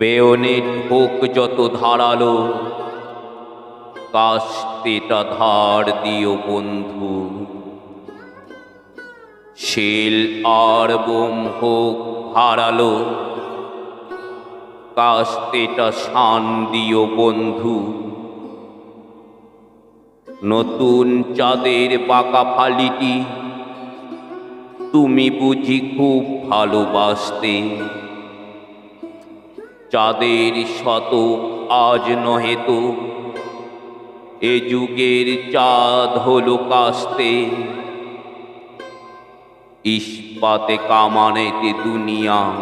Bayonet হোক যত ধারালো কাস্তেটা ধার দিও বন্ধু। শেল আর বোম হোক হারালো কাস্তেটা শান দিও বন্ধু। নতুন চাঁদের বাঁকা ফালিটি তুমি বুঝি খুব ভালোবাসতে। চাঁদের শত আজ নহে তো। এ যুগের চাঁদ হলো কাস্তে। ইস্পাতে কামানেতে দুনিয়া।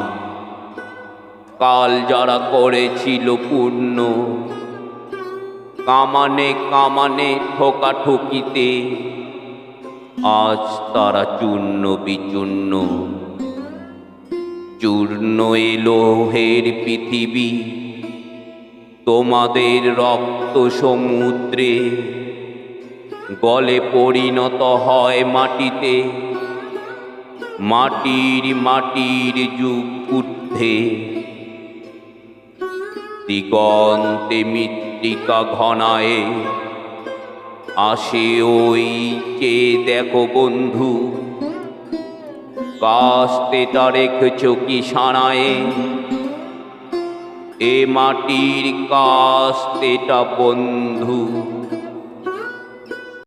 কাল যারা করেছিল পূর্ণ, কামানে কামানে ঠোকা ঠকিতে আজ তারা চূর্ণ বিচূর্ণ। চূর্ণ এলোহের পৃথিবী। তোমাদের রক্ত সমুদ্রে গলে পরিণত হয় মাটিতে। মাটির মাটির যুগ ঊর্ধ্বে। দিগন্তে মৃত্তিকা ঘনায় আসে ওই কে দেখো বন্ধু কাস্তেটা রেখেছ কি সানায়ে। এ মাটির কাস্তেটা বন্ধু।